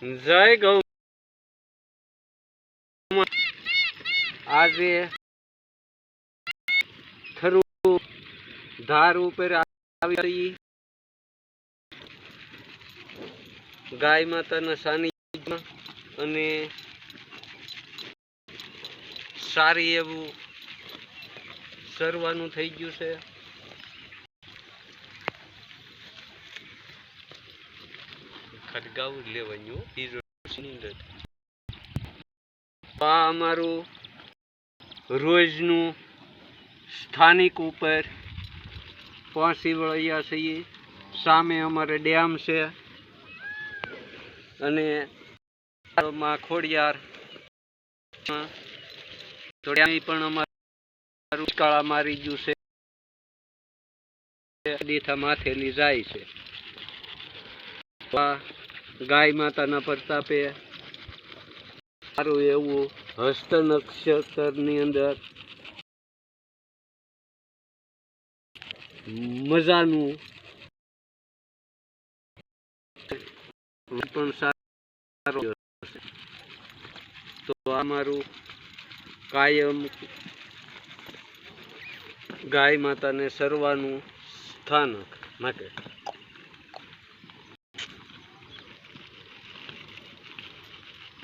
જય ગૌ આજે ધાર ઉપર આવી ગાય માતાના સાનિધ્યમાં અને સારી એવું સરવાનું થઈ ગયું છે. ખાલી ગાવું જ લેવાનું હો, બીજું કશું નહીં લેતું. આ અમારું રોજનું સ્થાનિક ઉપર પહોંચી વળ્યા છીએ. સામે અમારે ડેમ છે. અને ખોડિયાર તો પણ અમારું કાળા મારી ગયું છે. દીઠા માથેલી જાય છે. ગાય માતાના પ્રતાપે સારું એવું હસ્ત નક્ષત્રની અંદર મજાનું પણ સારું. તો આ મારું કાયમ ગાય માતાને સરવાનું સ્થાનક માટે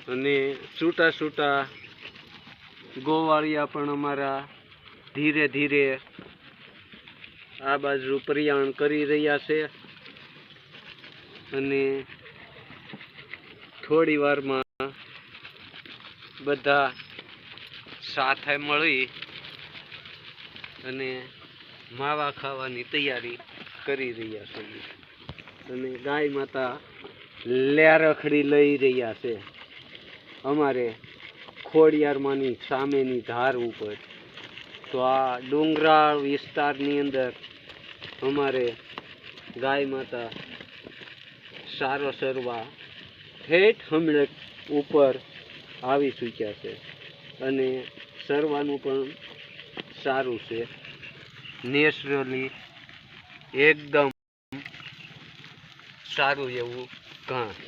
અને છૂટા છૂટા ગોવાળિયા પણ અમારા ધીરે ધીરે આ બાજુ પ્રયાણ કરી રહ્યા છે. અને થોડી વારમાં બધા સાથે મળી અને માવા ખાવાની તૈયારી કરી રહ્યા છે. અને ગાય માતા લેરખડી લઈ રહ્યા છે. અમારે ખોડિયારમાંની સામેની ધાર ઉપર. તો આ ડુંગરાળ વિસ્તારની અંદર અમારે ગાય માતા સારો સરવા ઠેઠ હમણે ઉપર આવી ચૂક્યા છે અને સરવાનું પણ સારું છે. નેચરલી એકદમ સારું એવું ઘાસ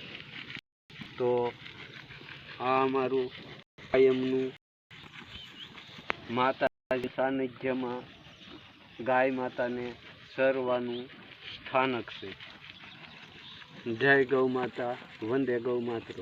તો આ અમારું કાયમનું માતાજી સાનિધ્યમાં ગાય માતાને સરવાનું સ્થાનક છે. જય ગૌ માતા, વંદે ગૌ માતરમ